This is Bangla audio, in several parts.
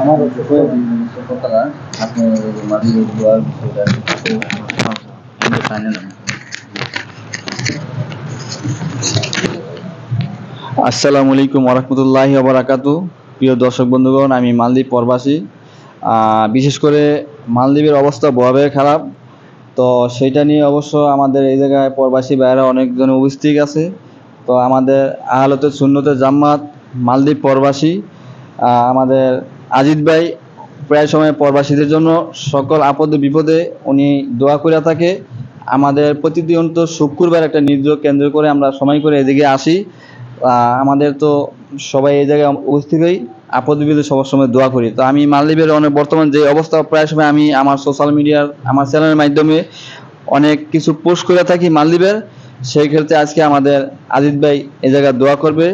আমার আসসালামু আলাইকুম ওরহমতুল্লাহি ওবরাকাতু প্রিয় দর্শক বন্ধুগণ, আমি মালদ্বীপ প্রবাসী। বিশেষ করে মালদ্বীপের অবস্থা ভয়াবহ খারাপ। তো সেইটা নিয়ে অবশ্য আমাদের এই জায়গায় প্রবাসী বাইরে অনেকজন উপস্থিত আছে। তো আমাদের আহলতে শূন্যতে জাম্মাত মালদ্বীপ প্রবাসী আমাদের আজিদ ভাই, প্রায় সময় প্রবাসীদের জন্য সকল আপদে বিপদে উনি দোয়া করে থাকে। আমাদের প্রতিদিন তো শুক্রবার একটা নির্দিষ্ট কেন্দ্র করে আমরা সময় করে এদিকে আসি। আমাদের তো সবাই এই জায়গায় উপস্থিত হই, আপদ বিপদে সবার সময় দোয়া করি। তো আমি মালদ্বীপের অনেক বর্তমান যে অবস্থা, প্রায় সময় আমি আমার সোশ্যাল মিডিয়ার আমার চ্যানেলের মাধ্যমে অনেক কিছু পোস্ট করে থাকি মালদ্বীপের। সেই ক্ষেত্রে আজকে আমাদের আজিদ ভাই এই জায়গায় দোয়া করবে।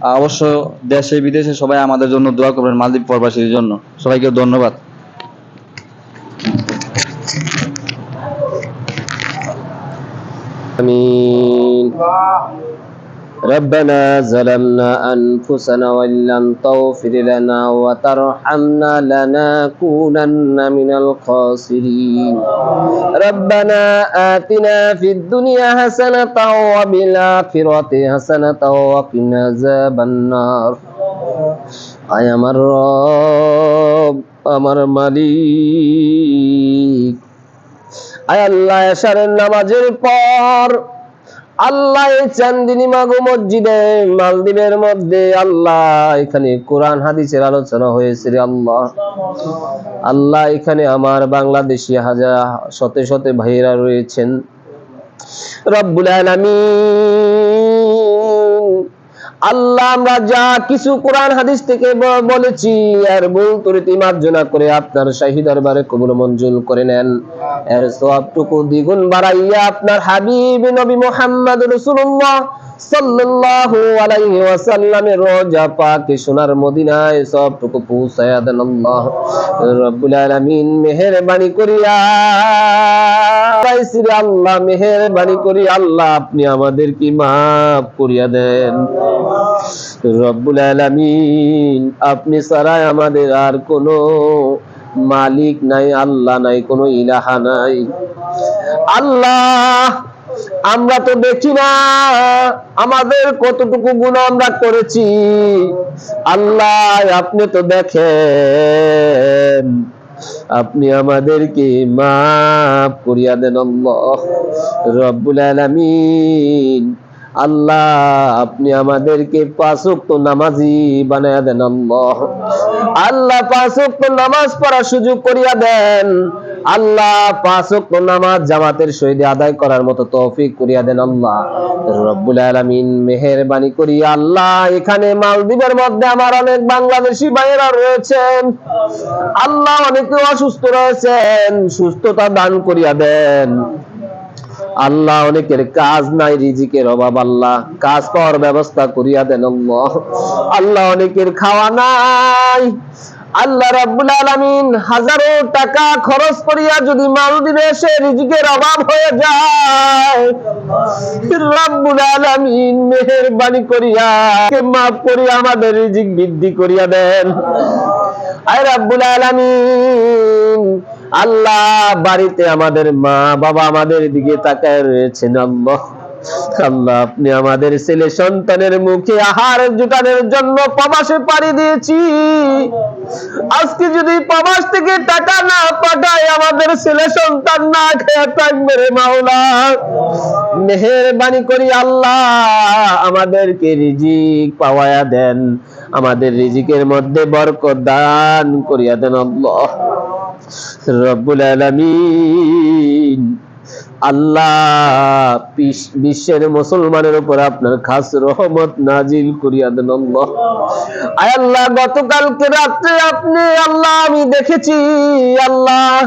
অবশ্য দেশে বিদেশে সবাই আমাদের জন্য দোয়া করবেন মালদ্বীপ প্রবাসীর জন্য। সবাইকে ধন্যবাদ। আমি ربنا ظلمنا أنفسنا وإن لم تغفر لنا وترحمنا لنكونن من الخاسرين ربنا آتنا في الدنيا حسنة وفي الآخرة حسنة وقنا عذاب النار আয় আমার রব আমার মালিক আয় আল্লাহ এশারের নামাজের পর আল্লাহ এই চান্দিনী মাগো মসজিদে, মালদ্বীপের মধ্যে আল্লাহ এখানে কোরআন, হাদিসের আলোচনা হয়েছে রে আল্লাহ। আল্লাহ এখানে আমার বাংলাদেশি হাজার শতে শতে ভাইয়েরা রয়েছেন। রব্বুল আলামিন। আল্লাহ, আমরা যা কিছু কোরআন, হাদিস থেকে বলেছি আর ভুল ত্রুটি মার্জনা করে আপনার শাহী দরবারে কবুল মঞ্জুর করে নেন। এর সবটুকু দ্বিগুণ বাড়াইয়া আপনার হাবিব নবী মোহাম্মদ রসুল্লাহ আপনি আমাদেরকে মাফ করিয়া দেন। রব্বুল আলামিন, আপনি ছাড়াই আমাদের আর কোনো মালিক নাই, আল্লাহ নাই, কোনো ইলাহা নাই। আল্লাহ আমরা তো দেখি না, আমাদের কতটুকু গুণ আমরা করেছি। আল্লাহ, আপনি তো দেখেন, আপনি আমাদেরকে মাফ করিয়া দেন আল্লাহ রব্বুল আলামিন। আল্লাহ, আপনি আমাদেরকে পাঁচক্ত নামাজি বানায়া দেন আল্লাহ। আল্লাহ পাঁচক্ত নামাজ পড়ার সুযোগ করিয়া দেন। আল্লাহ পাঁচক্ত নামাজ জামাতের সহিত আদায় করার মতো তৌফিক করিয়া দেন আল্লাহ। রব্বুল আলামিন মেহেরবানি করি আল্লাহ এখানে মালদ্বীপের মধ্যে আমার অনেক বাংলাদেশি ভাইয়েরা রয়েছেন। আল্লাহ অনেকে অসুস্থ রয়েছেন, সুস্থতা দান করিয়া দেন। আল্লাহ অনেকের কাজ নাই, রিজিকের অভাব আল্লাহ। কাজ পাওয়ার ব্যবস্থা করিয়া দেন আল্লাহ অনেকের খাওয়া নাই। আল্লাহ রাব্বুল আলামিন হাজারো টাকা খরচ করিয়া যদি মালদ্বীপে এসে রিজিকের অভাব হয়ে যায়। রাব্বুল আলামিন মেহেরবানি করিয়া, কে মাফ করিয়া আমাদের রিজিক বৃদ্ধি করিয়া দেন। আয় রাব্বুল আলামিন, আল্লাহ বাড়িতে আমাদের মা বাবা আমাদের দিকে তাকায় রয়েছেন, আল্লাহ। আল্লাহ, আপনি আমাদের ছেলে সন্তানের মুখে আহার জোটানোর জন্য প্রবাসে পাড়ি দিয়েছি। আজকে যদি প্রবাস থেকে টাকা না পাঠায়, আমাদের ছেলে সন্তান না খেয়ে থাকবে রে মাওলা। মেহেরবানি করি আল্লাহ, আমাদেরকে রিজিক পাওয়ায়া দেন। আমাদের রিজিকের মধ্যে বরকত দান করিয়া দেন আল্লাহ। রব্বুল আলামিন। আল্লাহ বিশ্বের মুসলমানের উপর আপনার খাস রহমত নাজিল করিয়া দেন আল্লাহ। গতকালকে রাত্রে আপনি আল্লাহ আমি দেখেছি, আল্লাহ।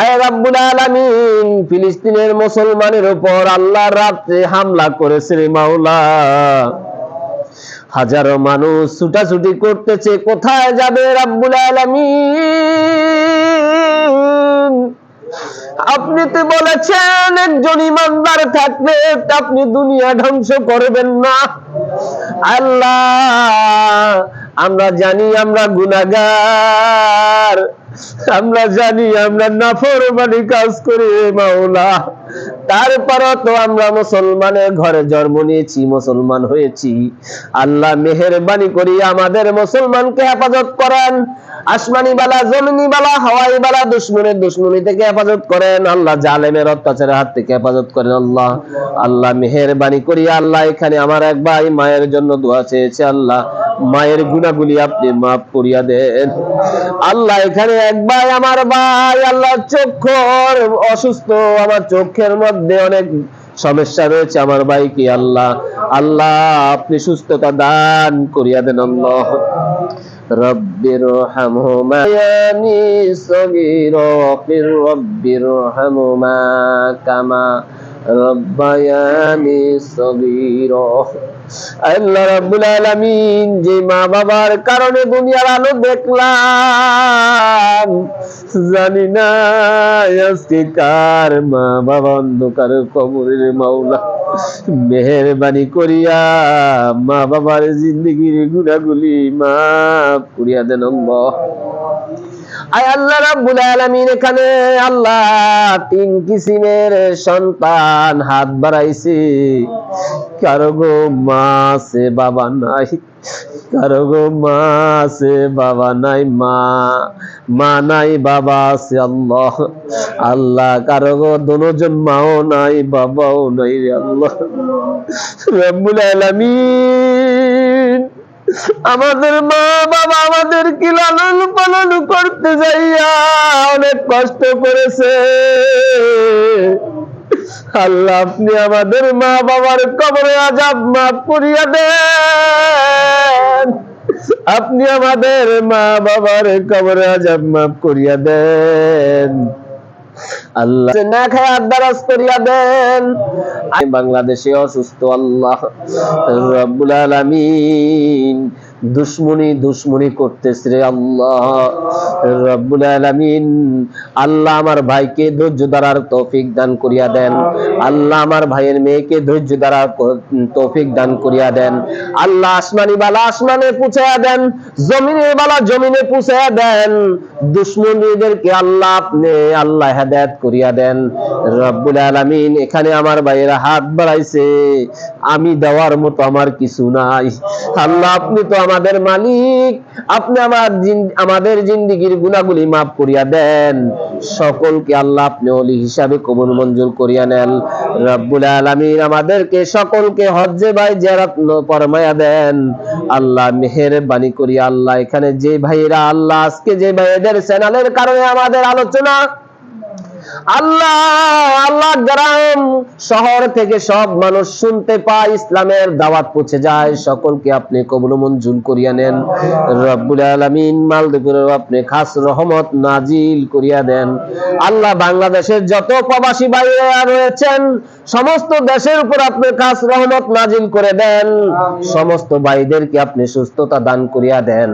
আয় রাব্বুল আলামিন, ফিলিস্তিনের মুসলমানের উপর আল্লাহ রাত্রে হামলা করেছে মাওলা। হাজারো মানুষ ছুটাছুটি করতেছে, কোথায় যাবে রাব্বুল আলামিন? আপনি তো বলেছেন একজন ইমানদার থাকবে আপনি দুনিয়া ধ্বংস করবেন না। আল্লাহ, আমরা জানি আমরা গুনাগার আমরা জানি আমরা নাফরমানি কাজ করি, মাওলা। তারপরও তো আমরা মুসলমানের ঘরে জন্ম নিয়েছি, মুসলমান হয়েছি। আল্লাহ মেহেরবানি করি আমাদের মুসলমানকে হেফাজত করেন। আসমানি বালা, জমিনি বালা, হাওয়াই বালা, দুশ্মনের দুশ্মনী থেকে হেফাজত করেন। আল্লাহ জালেমের অত্যাচারের হাত থেকে হেফাজত করেন আল্লাহ। আল্লাহ মেহেরবানি করি, আল্লাহ এখানে আমার এক ভাই মায়ের জন্য দোয়া চেয়েছে আল্লাহ। মায়ের গুণাগুলি আপনি মাফ করিয়া দেন। আল্লাহ এখানে এক ভাই, আমার ভাই আল্লাহ চক্ষর অসুস্থ, আমার দিনের মধ্যে অনেক সমস্যা রয়েছে, আমার ভাইকে আল্লাহ? আল্লাহ, আপনি সুস্থতা দান করিয়া দেন আল্লাহ। রব্বির ইয়ানি ফির রব্বির কামা রব্বায়ানি আল্লাহ রাব্বুল আলামিন যে মা বাবার কারণে দুনিয়ার আলো দেখলাম। জানি না, আজকে কার মা বাবা অন্ধকার কবরের মাওলা। মেহেরবানি করিয়া মা বাবার জিন্দগির গুণাগুলি মাফ করিয়া দেন আয় আল্লাহ রাব্বুল আলামিন, এখানে আল্লাহ তিন কিসিমের সন্তান হাত বাড়াইছে। কারও গো মা আছে, বাবা নাই। কারও গো মা আছে, বাবা নাই মা। মা নাই, বাবা আছে, আল্লাহ। আল্লাহ, কারও গো দুজন মাও নাই, বাবাও নাই আল্লাহ। রব্বুল আলামিন, আমাদের মা বাবা আমাদের কি লালন পালন করতে যাইয়া অনেক কষ্ট করেছে। আল্লাহ, আপনি আমাদের মা বাবার কবরে আজাব মাফ করিয়া দেন। আপনি আমাদের মা বাবার কবর আজাব মাফ করিয়া দেন। আল্লাহ না খায় দারাজ করিয়া দেন। বাংলাদেশে অসুস্থ, আল্লাহ। রব্বুল আলামিন। দুশ্মনী দুশ্মনী করতেছে রে আল্লাহ। রব্বুল আলামিন, আল্লাহ আমার ভাইকে ধৈর্য ধরার তৌফিক দান করিয়া দেন। আল্লাহ আমার ভাইয়ের মেয়েকে ধৈর্য ধরার তৌফিক দান করিয়া দেন। আল্লাহ আসমানি বালা আসমানে পুছাইয়া দেন, জমিনের বালা জমিনে পুছাইয়া দেন। দুশ্মনীদেরকে আল্লাহ আপনি আল্লাহ হেদায়েত করিয়া দেন। রব্বুল আলামিন, এখানে আমার ভাইয়েরা হাত বাড়াইছে। আমি দেওয়ার মতো আমার কিছু নাই। আল্লাহ আপনি তো আমাদের মালিক, আপনি আমার আমাদের জিন্দিগির গুণাগুলি মাফ করিয়া দেন। সকলকে আল্লাহ আপনি অলি হিসাবে কবুল মঞ্জুর করিয়া নেন। রব্বুল আলামিন আমাদেরকে সকলকে হজ্জে ভাই জেরাত পরমায়া দেন। আল্লাহ মেহের মেহেরবানি করিয়া আল্লাহ। এখানে যে ভাইয়েরা আল্লাহ, আজকে যে ভাইয়েদের চ্যানেলের কারণে আমাদের আলোচনা আল্লাহ আল্লাহ গ্রাম শহর থেকে সব মানুষ শুনতে পায়, ইসলামের দাওয়াত পৌঁছে যায়। সকলকে আপনি কবুল মঞ্জুর করিয়া নেন। রব্বুল আলমিন মালদ্বীপের আপনি খাস রহমত নাজিল করিয়া দেন। আল্লাহ বাংলাদেশের যত প্রবাসী বাইরে রয়েছেন সমস্ত দেশের উপর আপনি কাজ রহমত নাজিল করে দেন। সমস্ত ভাইদেরকে আপনি সুস্থতা দান করিয়া দেন।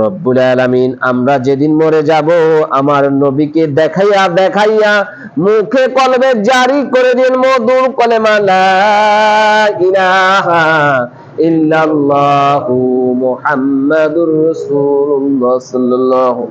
রব্বুল আলামিন আমরা যেদিন মরে যাব আমার নবীকে দেখাইয়া দেখাইয়া মুখে কলবে জারি করে দিন মধুর কলেমা লা ইলাহা ইল্লাল্লাহু মুহাম্মাদুর রাসূলুল্লাহ সাল্লাল্লাহু